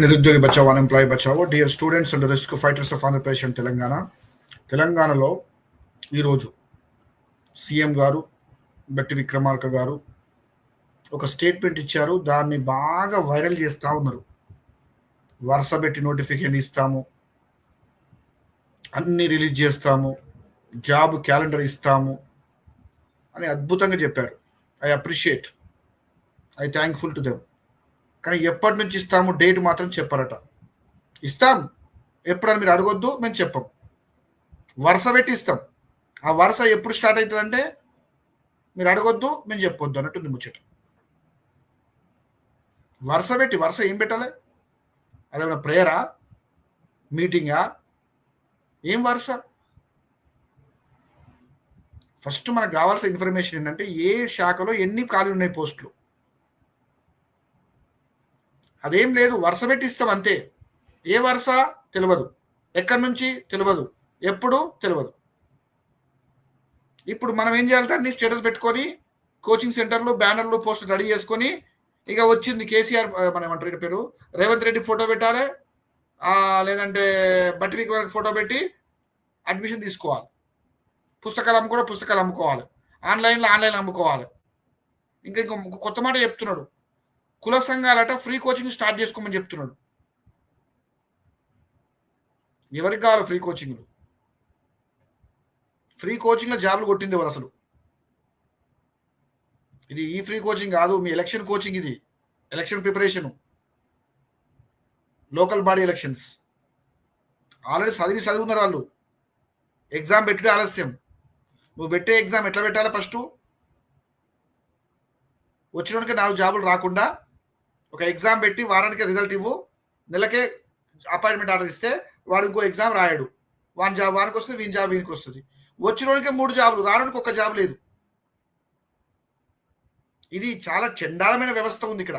నిరుద్యోగి బచావో unemployee Bachao dear students and risk fighters of Andhra Pradesh and Telangana తెలంగాణలో ఈరోజు సీఎం గారు బట్టి విక్రమార్క గారు ఒక స్టేట్మెంట్ ఇచ్చారు. దాన్ని బాగా వైరల్ చేస్తూ ఉన్నారు. వరుస పెట్టి నోటిఫికేషన్ ఇస్తాము. అన్ని రిలీజ్ చేస్తాము. జాబ్ క్యాలెండర్ ఇస్తాము అని అద్భుతంగా చెప్పారు. I appreciate I thankful to them కానీ ఎప్పటి నుంచి ఇస్తాము? డేట్ మాత్రం చెప్పారట. ఇస్తాం. ఎప్పుడని మీరు అడగొద్దు మేము చెప్పం. వరుస పెట్టి ఇస్తాం. ఆ వరుస ఎప్పుడు స్టార్ట్ అవుతుందంటే మీరు అడగొద్దు మేము చెప్పొద్దు అన్నట్టుంది ముచ్చట. వరుస పెట్టి వరుస ఏం పెట్టాలి? అదేమైనా ప్రేయరా? మీటింగా? ఏం వరుస? ఫస్ట్ మనకు కావాల్సిన ఇన్ఫర్మేషన్ ఏంటంటే ఏ శాఖలో ఎన్ని ఖాళీ ఉన్నాయి పోస్టులు? అదేం లేదు వరుస పెట్టిస్తాం అంతే. ఏ వరుస? తెలియదు ఎక్కడి నుంచి? తెలియదు ఎప్పుడు? తెలియదు ఇప్పుడు మనం ఏం చేయాలి దాన్ని? స్టేటస్ పెట్టుకొని కోచింగ్ సెంటర్లు బ్యానర్లు పోస్టర్ రెడీ చేసుకొని ఇక వచ్చింది కేసీఆర్ మన ఏమంటారు పేరు? రేవంత్ రెడ్డి ఫోటో పెట్టాలి. లేదంటే బట్టి ఫోటో పెట్టి అడ్మిషన్ తీసుకోవాలి. పుస్తకాలు అమ్ముకోవడం పుస్తకాలు అమ్ముకోవాలి. ఆన్లైన్లో ఆన్లైన్ అమ్ముకోవాలి. ఇంకా ఇంకో కొత్త మాట చెప్తున్నాడు. కుల సంఘాలట ఫ్రీ కోచింగ్ స్టార్ట్ చేసుకోమని చెప్తున్నాడు. ఎవరికి కావాలి ఫ్రీ కోచింగ్లు? ఫ్రీ కోచింగ్లో జాబ్లు కొట్టింది ఎవరు అసలు? ఇది ఈ ఫ్రీ కోచింగ్ కాదు మీ ఎలక్షన్ కోచింగ్ ఇది. Election preparation. Local body elections. Already చదివి చదువున్నారు వాళ్ళు. ఎగ్జామ్ పెట్టుడే ఆలస్యం. నువ్వు పెట్టే ఎగ్జామ్ ఎట్లా పెట్టాలి ఫస్ట్? వచ్చినకే నాలుగు జాబులు రాకుండా ఒక ఎగ్జామ్ పెట్టి వారానికి రిజల్ట్ ఇవ్వు. నెలకే అపాయింట్మెంట్ ఆర్డర్ ఇస్తే వాడు ఇంకో ఎగ్జామ్ రాయడు. వాని జాబ్ వానికి వస్తుంది వీని జాబ్ వీనికి వస్తుంది. వచ్చినోడికే మూడు జాబులు రావడానికి ఒక జాబ్ లేదు. ఇది చాలా చండాలమైన వ్యవస్థ ఉంది ఇక్కడ.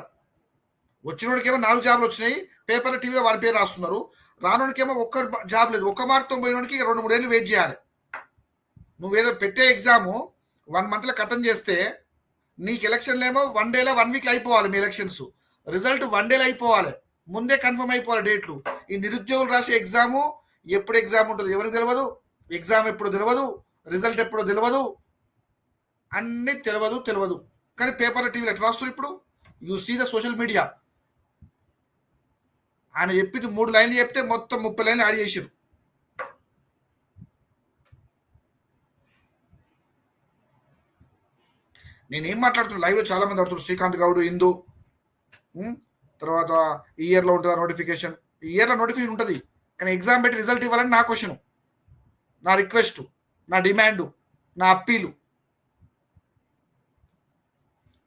వచ్చినోడికేమో నాలుగు జాబ్లు వచ్చినాయి. పేపర్లో టీవీలో వారి పేరు రాస్తున్నారు. రానోడికేమో ఒక్క జాబ్ లేదు. ఒక్క మార్క్తో పోయినోడికి రెండు మూడేళ్ళు వెయిట్ చేయాలి. నువ్వేదో పెట్టే ఎగ్జాము వన్ మంత్లో కథం చేస్తే నీకు ఎలక్షన్లేమో వన్ డేలో వన్ వీక్లో అయిపోవాలి మీ ఎలక్షన్స్ రిజల్ట్ వన్ డేలో అయిపోవాలి. ముందే కన్ఫర్మ్ అయిపోవాలి డేట్లు. ఈ నిరుద్యోగులు రాసే ఎగ్జాము ఎప్పుడు ఎగ్జామ్ ఉంటుంది ఎవరికి తెలియదు ఎగ్జామ్ ఎప్పుడు తెలియదు రిజల్ట్ ఎప్పుడు తెలియదు అన్నీ తెలియదు తెలియదు కానీ పేపర్ల టీవీలో ఎట్లా రాస్తారు ఇప్పుడు? You see the social media ఆయన చెప్పింది మూడు లైన్లు చెప్తే మొత్తం ముప్పై లైన్లు యాడ్ చేసారు నేనేం మాట్లాడుతున్నాను లైవ్లో చాలా మంది ఆడుతున్నారు. శ్రీకాంత్ గౌడ్ ఇందు. తర్వాత ఈ ఇయర్లో ఉంటుందా నోటిఫికేషన్ ఈ ఇయర్లో నోటిఫికేషన్ ఉంటుంది. కానీ ఎగ్జామ్ పెట్టి రిజల్ట్ ఇవ్వాలని నా క్వశ్చన్ నా రిక్వెస్ట్ నా డిమాండ్ నా అప్పీలు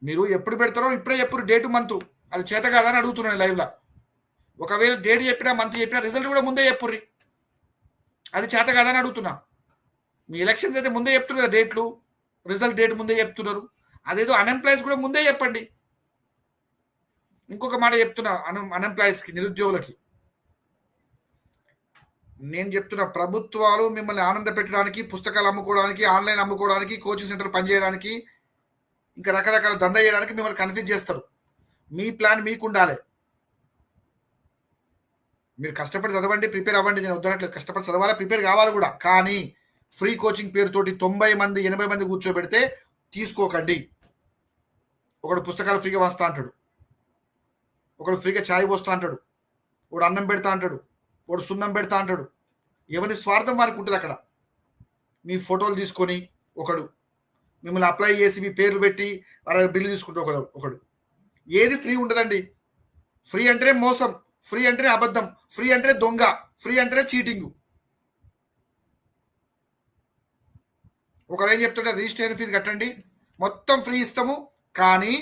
మీరు ఎప్పుడు పెడతారో ఇప్పుడే ఎప్పుడు డేటు మంత్ అది చేత కాదని అడుగుతున్నాను లైవ్లో ఒకవేళ డేట్ చెప్పినా మంత్ చెప్పినా రిజల్ట్ కూడా ముందే చెప్పుర్రి. అది చేత కాదని అడుగుతున్నా. మీ ఎలక్షన్స్ అయితే ముందే చెప్తున్నారు డేట్లు రిజల్ట్ డేట్ ముందే చెప్తున్నారు. అదేదో అన్ఎంప్లాయీస్ కూడా ముందే చెప్పండి. ఇంకొక మాట చెప్తున్నా అన్ అన్ఎంప్లాయీస్కి నిరుద్యోగులకి. నేను చెప్తున్న ప్రభుత్వాలు మిమ్మల్ని ఆనంద పెట్టడానికి పుస్తకాలు అమ్ముకోవడానికి ఆన్లైన్ అమ్ముకోవడానికి కోచింగ్ సెంటర్ పనిచేయడానికి ఇంకా రకరకాల దంద చేయడానికి మిమ్మల్ని కన్ఫ్యూజ్ చేస్తారు. మీ ప్లాన్ మీకు ఉండాలి మీరు కష్టపడి చదవండి ప్రిపేర్ అవ్వండి నేను వద్దనట్లు కష్టపడి చదవాలి ప్రిపేర్ కావాలి కూడా. కానీ ఫ్రీ కోచింగ్ పేరుతోటి తొంభై మంది ఎనభై మంది కూర్చోబెడితే తీసుకోకండి. ఒకడు పుస్తకాలు ఫ్రీగా వస్తా అంటాడు. ఒకడు ఫ్రీగా ఛాయ్ పోస్తా అంటాడు ఒకడు అన్నం పెడతా అంటాడు ఒకడు సున్నం పెడతా అంటాడు. ఎవరి స్వార్థం వారికి ఉంటుంది అక్కడ. మీ ఫోటోలు తీసుకొని ఒకడు మిమ్మల్ని అప్లై చేసి మీ పేర్లు పెట్టి వాళ్ళ బిల్లు తీసుకుంటే ఒకడు ఒకడు. ఏది ఫ్రీ ఉండదండి. ఫ్రీ అంటేనే మోసం ఫ్రీ అంటేనే అబద్ధం ఫ్రీ అంటేనే దొంగ ఫ్రీ అంటేనే చీటింగ్. ఒకరు ఏం చెప్తుంటే రిజిస్ట్రేషన్ ఫీజు కట్టండి మొత్తం ఫ్రీ ఇస్తాము కానీ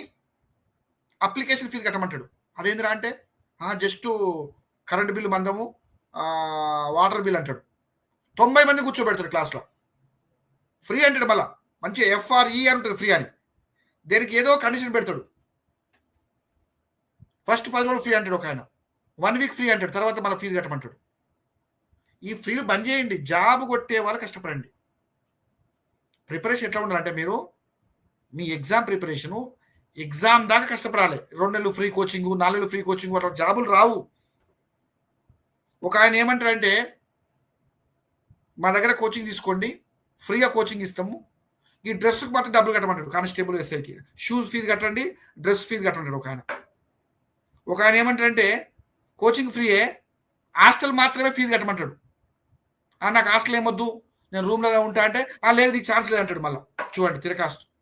అప్లికేషన్ ఫీజు కట్టమంటాడు. అదేందిరా అంటే జస్ట్ కరెంట్ బిల్లు మందము వాటర్ బిల్ అంటాడు. తొంభై మంది కూర్చోబెడతాడు క్లాస్లో. ఫ్రీ అంటాడు మళ్ళా. మంచి ఎఫ్ఆర్ఈ అంటాడు ఫ్రీ అని. దేనికి ఏదో కండిషన్ పెడతాడు. ఫస్ట్ పది రోజులు ఫ్రీ అంటాడు ఒక ఆయన. వన్ వీక్ ఫ్రీ అంటాడు. తర్వాత మళ్ళీ ఫీజు కట్టమంటాడు. ఈ ఫ్రీ బంద్ చేయండి. జాబ్ కొట్టే వాళ్ళు కష్టపడండి. ప్రిపరేషన్ ఎట్లా ఉండాలంటే మీరు మీ ఎగ్జామ్ ప్రిపరేషను ఎగ్జామ్ దాకా కష్టపడాలి. రెండు నెలలు ఫ్రీ కోచింగ్ నాలుగు నెలలు ఫ్రీ కోచింగ్ అట్లా జాబులు రావు. ఒక ఆయన ఏమంటారంటే మా దగ్గర కోచింగ్ తీసుకోండి ఫ్రీగా కోచింగ్ ఇస్తాము. ఈ డ్రెస్కి మాత్రం డబ్బులు కట్టమంటాడు కానిస్టేబుల్ ఎస్ఐకి షూస్ ఫీజు కట్టండి డ్రెస్ ఫీజు కట్టండి ఒక ఆయన. ఒక ఆయన ఏమంటారంటే కోచింగ్ ఫ్రీయే హాస్టల్ మాత్రమే ఫీజు కట్టమంటాడు. నాకు హాస్టల్ ఏమొద్దు నేను రూమ్లో ఉంటా అంటే ఆ లేదు నీకు ఛాన్స్ లేదు అంటాడు మళ్ళీ. చూడండి తిరకాస్తు.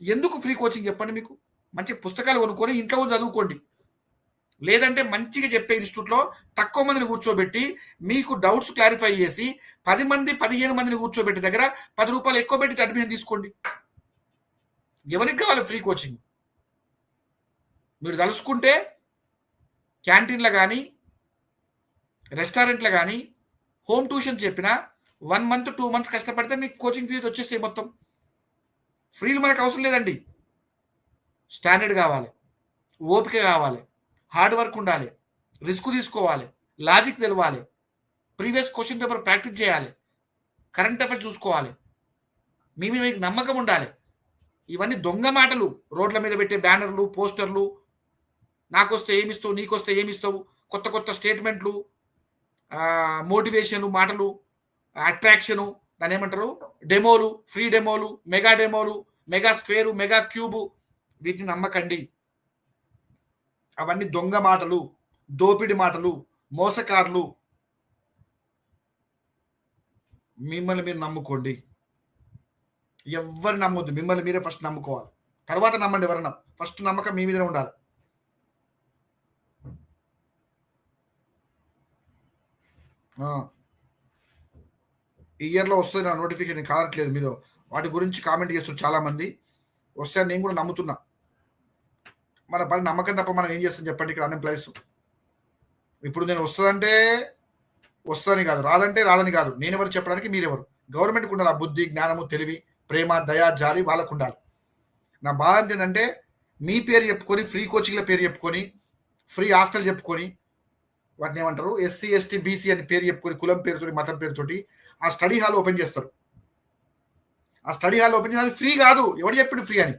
ఎందుకు ఫ్రీ కోచింగ్ చెప్పండి మీకు? మంచి పుస్తకాలు కొనుక్కొని ఇంట్లో చదువుకోండి. లేదంటే మంచిగా చెప్పే ఇన్స్టిట్యూట్లో తక్కువ మందిని కూర్చోబెట్టి మీకు డౌట్స్ క్లారిఫై చేసి పది మంది పదిహేను మందిని కూర్చోబెట్టి దగ్గర పది రూపాయలు ఎక్కువ పెట్టి అడ్మిషన్ తీసుకోండి. ఎవరికి కావాలి ఫ్రీ కోచింగ్? మీరు తలుసుకుంటే క్యాంటీన్లో కానీ రెస్టారెంట్లో కానీ హోమ్ ట్యూషన్ చెప్పినా వన్ మంత్ టూ మంత్స్ కష్టపడితే మీకు కోచింగ్ ఫీజు వచ్చేస్తాయి మొత్తం. ఫ్రీలు మనకు అవసరం లేదండి. స్టాండర్డ్ కావాలి. ఓపిక కావాలి. హార్డ్ వర్క్ ఉండాలి. రిస్క్ తీసుకోవాలి. లాజిక్ తెలవాలి. ప్రీవియస్ క్వశ్చన్ పేపర్ ప్రాక్టీస్ చేయాలి. కరెంట్ అఫైర్స్ చూసుకోవాలి. మీ మీద మీకు నమ్మకం ఉండాలి. ఇవన్నీ దొంగ మాటలు. రోడ్ల మీద పెట్టే బ్యానర్లు పోస్టర్లు. నాకొస్తే ఏమిస్తావు నీకొస్తే ఏమిస్తావు? కొత్త కొత్త స్టేట్మెంట్లు మోటివేషన్లు మాటలు అట్రాక్షను దాని ఏమంటారు? డెమోలు ఫ్రీ డెమోలు మెగా డెమోలు మెగా స్క్వేరు మెగా క్యూబు వీటిని నమ్మకండి. అవన్నీ దొంగ మాటలు దోపిడి మాటలు మోసకారులు. మిమ్మల్ని మీరు నమ్ముకోండి. ఎవరు నమ్మొద్దు. మిమ్మల్ని మీరే ఫస్ట్ నమ్ముకోవాలి. తర్వాత నమ్మండి ఎవరన్నా. ఫస్ట్ నమ్మకం మీ మీదనే ఉండాలి. ఆ. ఈ ఇయర్లో వస్తుంది నా నోటిఫికేషన్ కావట్లేదు మీరు వాటి గురించి కామెంట్ చేస్తున్నారు చాలా మంది వస్తే నేను కూడా నమ్ముతున్నా. మన పని నమ్మకం తప్ప మనం ఏం చేస్తాం చెప్పండి ఇక్కడ అన్ఎంప్లాయీస్ ఇప్పుడు నేను వస్తుందంటే వస్తుందని కాదు రాదంటే రాదని కాదు. నేను ఎవరు చెప్పడానికి మీరెవరు? గవర్నమెంట్కి ఉండాలి ఆ బుద్ధి జ్ఞానము తెలివి ప్రేమ దయా జాలి వాళ్ళకు ఉండాలి. నా బాధ ఏంటంటే మీ పేరు చెప్పుకొని ఫ్రీ కోచింగ్ల పేరు చెప్పుకొని ఫ్రీ హాస్టల్ చెప్పుకొని వాటిని ఏమంటారు? ఎస్సీ ఎస్టీ బీసీ అని పేరు చెప్పుకొని కులం పేరుతోటి మతం పేరుతోటి ఆ స్టడీ హాల్ ఓపెన్ చేస్తారు. ఆ స్టడీ హాల్ ఓపెన్ చేసి ఫ్రీ కాదు. ఎవడు చెప్పిండు ఫ్రీ అని?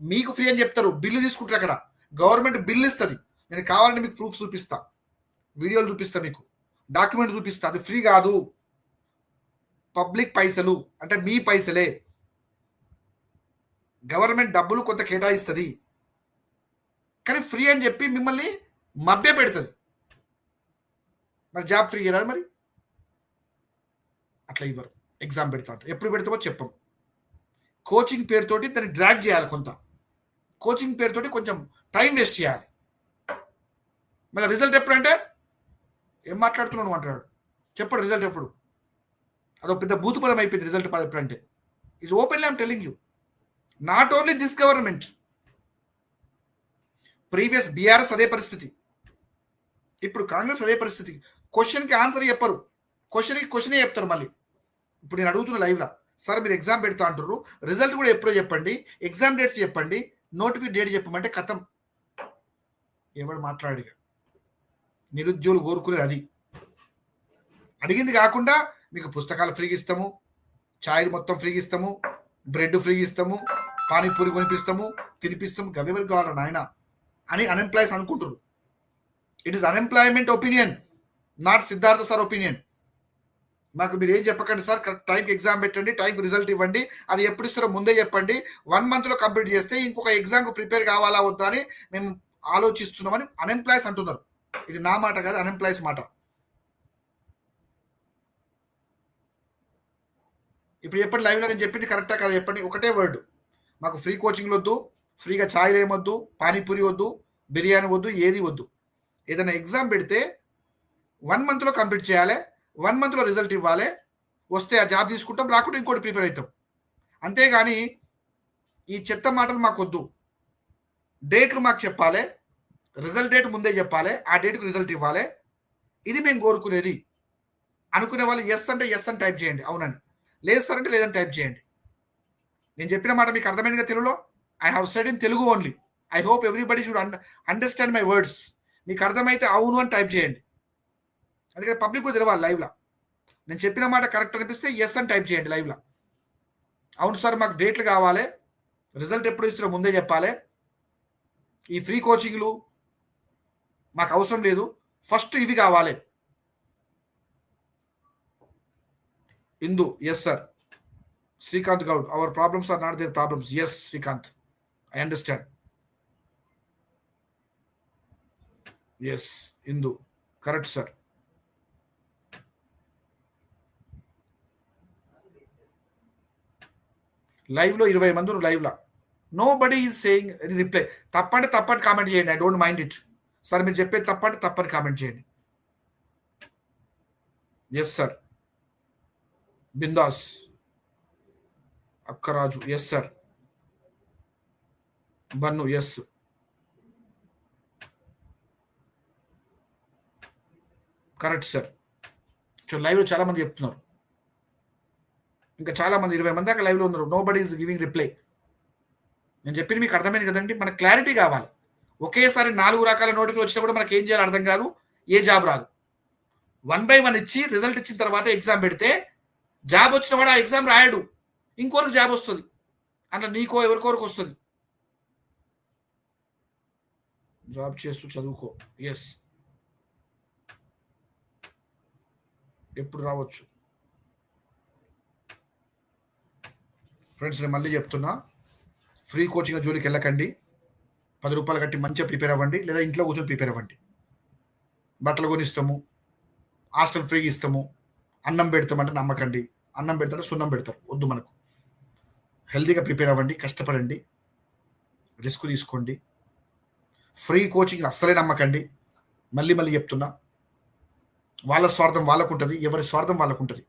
మీకు ఫ్రీ అని చెప్తారు. బిల్లు తీసుకుంటారు అక్కడ. గవర్నమెంట్ బిల్లు ఇస్తుంది. నేను కావాలంటే మీకు ప్రూఫ్స్ చూపిస్తా. వీడియోలు చూపిస్తా మీకు. డాక్యుమెంట్ చూపిస్తా. అది ఫ్రీ కాదు. పబ్లిక్ పైసలు. అంటే మీ పైసలే. గవర్నమెంట్ డబ్బులు కొంత కేటాయిస్తుంది. కానీ ఫ్రీ అని చెప్పి మిమ్మల్ని మభ్య పెడుతుంది మరి జాబ్ ఫ్రీ కదా మరి? అట్లా ఇవ్వరు. ఎగ్జామ్ పెడతా అంటారు. ఎప్పుడు పెడతామో చెప్పం. కోచింగ్ పేరుతోటి దాన్ని డ్రాగ్ చేయాలి కొంత. కోచింగ్ పేరుతోటి కొంచెం టైం వేస్ట్ చేయాలి. మళ్ళీ రిజల్ట్ ఎప్పుడంటే? ఏం మాట్లాడుతున్నాను అంటాడు చెప్పడు రిజల్ట్ ఎప్పుడు. అదొక పెద్ద భూతపదం అయిపోయింది రిజల్ట్ ఎప్పుడంటే. Is openly I'm telling you not only this government previous BRS అదే పరిస్థితి. ఇప్పుడు కాంగ్రెస్ అదే పరిస్థితి. క్వశ్చన్కి ఆన్సర్ చెప్పరు. క్వశ్చన్ క్వశ్చనే చెప్తారు మళ్ళీ. ఇప్పుడు నేను అడుగుతున్న లైవ్లో సార్ మీరు ఎగ్జామ్ పెడతా అంటారు రిజల్ట్ కూడా ఎప్పుడో చెప్పండి. ఎగ్జామ్ డేట్స్ చెప్పండి. నోటిఫిక్ డేట్ చెప్పమంటే కథం. ఎవడు మాట్లాడిగా నిరుద్యోగులు కోరుకునేది అది. అడిగింది కాకుండా మీకు పుస్తకాలు ఫ్రీగా ఇస్తాము. ఛాయలు మొత్తం ఫ్రీగా ఇస్తాము. బ్రెడ్ ఫ్రీగా ఇస్తాము. పానీపూరి కొనిపిస్తాము. తినిపిస్తాము. గవెవరికి కావాలి నాయన? అని అన్ఎంప్లాయీస్ అనుకుంటారు it is unemployment opinion not Siddhartha sir opinion మాకు మీరు ఏం చెప్పకండి సార్ కరెక్ట్ టైంకి ఎగ్జామ్ పెట్టండి టైంకి రిజల్ట్ ఇవ్వండి అది ఎప్పుడు ఇస్తారో ముందే చెప్పండి. వన్ మంత్లో కంప్లీట్ చేస్తే ఇంకొక ఎగ్జామ్కు ప్రిపేర్ కావాలా వద్దా అని మేము ఆలోచిస్తున్నామని అన్ఎంప్లాయీస్ అంటున్నారు. ఇది నా మాట కాదు అన్ఎంప్లాయీస్ మాట. ఇప్పుడు చెప్పండి లైవ్లో నేను చెప్పింది కరెక్టా కదా చెప్పండి? ఒకటే వర్డ్. మాకు ఫ్రీ కోచింగ్లు వద్దు ఫ్రీగా ఛాయలు ఏమొద్దు పానీపూరి వద్దు బిర్యానీ వద్దు ఏది వద్దు. ఏదైనా ఎగ్జామ్ పెడితే వన్ మంత్లో కంప్లీట్ చేయాలి వన్ మంత్లో రిజల్ట్ ఇవ్వాలి. వస్తే ఆ జాబ్ తీసుకుంటాం రాకుండా ఇంకోటి ప్రిపేర్ అవుతాం అంతేగాని ఈ చెత్త మాటలు మాకు వద్దు డేట్లు మాకు చెప్పాలి. రిజల్ట్ డేట్ ముందే చెప్పాలి. ఆ డేట్కి రిజల్ట్ ఇవ్వాలి. ఇది మేము కోరుకునేది. అనుకునే వాళ్ళు ఎస్ అంటే ఎస్ అని టైప్ చేయండి. అవునండి. లేదు సార్ అంటే లేదని టైప్ చేయండి. నేను చెప్పిన మాట మీకు అర్థమైందిగా తెలుగులో? I have said in Telugu only I hope everybody should understand my words మీకు అర్థమైతే అవును అని టైప్ చేయండి. అందుకని పబ్లిక్ కూడా తెలవాలి లైవ్లో నేను చెప్పిన మాట కరెక్ట్ అనిపిస్తే ఎస్ అని టైప్ చేయండి లైవ్లో అవును సార్ మాకు డేట్లు కావాలి. రిజల్ట్ ఎప్పుడు ఇస్తారో ముందే చెప్పాలి. ఈ ఫ్రీ కోచింగ్లు మాకు అవసరం లేదు. ఫస్ట్ ఇవి కావాలి. Indu yes sir Srikanth Goud our problems are not there problems yes Srikanth. I understand yes Indu. Correct sir లైవ్లో ఇరవై మంది ఉన్నారు లైవ్లో nobody is saying reply తప్పంటే తప్పని కామెంట్ చేయండి. I don't mind it sir మీరు చెప్పేది తప్పంటే తప్పని కామెంట్ చేయండి. Yes sir Bindaas Akkaraju. Yes sir Bannu yes correct sir లైవ్లో చాలా మంది చెప్తున్నారు. ఇంకా చాలా మంది ఇరవై మంది దాకా లైవ్లో ఉన్నారు. Nobody is giving reply నేను చెప్పింది మీకు అర్థమైంది కదండి? మనకు క్లారిటీ కావాలి. ఒకేసారి నాలుగు రకాల నోటిఫికేషన్ వచ్చినా కూడా మనకి ఏం చేయాలి అర్థం కాదు ఏ జాబ్ రాదు. వన్ బై వన్ ఇచ్చి రిజల్ట్ ఇచ్చిన తర్వాత ఎగ్జామ్ పెడితే జాబ్ వచ్చిన వాడు ఆ ఎగ్జామ్ రాయడు. ఇంకోరికి జాబ్ వస్తుంది. అంటే నీకో ఎవరికోరికి వస్తుంది? జాబ్ చేస్తూ చదువుకో. ఎస్ ఎప్పుడు రావచ్చు? ఫ్రెండ్స్ నేను మళ్ళీ చెప్తున్నా ఫ్రీ కోచింగ్ జోలికి వెళ్ళకండి. పది రూపాయలు కట్టి మంచిగా ప్రిపేర్ అవ్వండి లేదా ఇంట్లో కూర్చొని ప్రిపేర్ అవ్వండి. బట్టలు కొనిస్తాము హాస్టల్ ఫ్రీగా ఇస్తాము అన్నం పెడతామంటే నమ్మకండి. అన్నం పెడతారు సున్నం పెడతారు వద్దు మనకు. హెల్తీగా ప్రిపేర్ అవ్వండి కష్టపడండి రిస్క్ తీసుకోండి. ఫ్రీ కోచింగ్ అస్సలే నమ్మకండి. మళ్ళీ మళ్ళీ చెప్తున్నా వాళ్ళ స్వార్థం వాళ్ళకు ఉంటుంది ఎవరి స్వార్థం వాళ్ళకు ఉంటుంది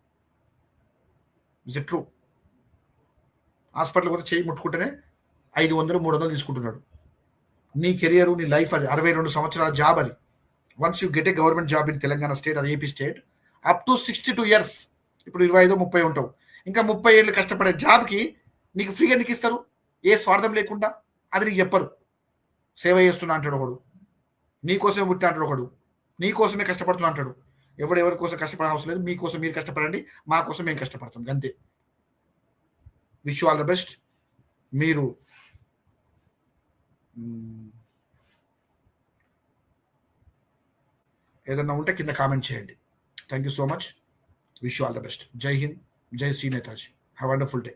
ఇస్ ఇట్ ట్రూ హాస్పిటల్ కూడా చేయి ముట్టుకుంటేనే ఐదు వందలు మూడు వందలు తీసుకుంటున్నాడు. నీ కెరియర్ నీ లైఫ్ అది అరవై రెండు సంవత్సరాల జాబ్ అది. Once you get a government job in Telangana state అది AP state up to sixty two years ఇప్పుడు ఇరవై ఐదు ముప్పై ఉంటావు. ఇంకా ముప్పై ఏళ్ళు కష్టపడే జాబ్కి నీకు ఫ్రీ ఎందుకు ఇస్తారు? ఏ స్వార్థం లేకుండా? అది నీకు చెప్పరు. సేవ చేస్తున్నా అంటాడు ఒకడు. నీకోసమే పుట్టిన అంటాడు ఒకడు. నీ కోసమే కష్టపడుతున్నా అంటాడు. ఎవడెవరి కోసం కష్టపడే అవసరం లేదు. మీకోసం మీరు కష్టపడండి. మా కోసం మేము కష్టపడతాం. అంతే. Wish all the best. మీరు ఏదన్నా ఉంటే కింద కామెంట్ చేయండి. Thank you so much wish all the best Jai Hind Jai Shri Netaji have wonderful day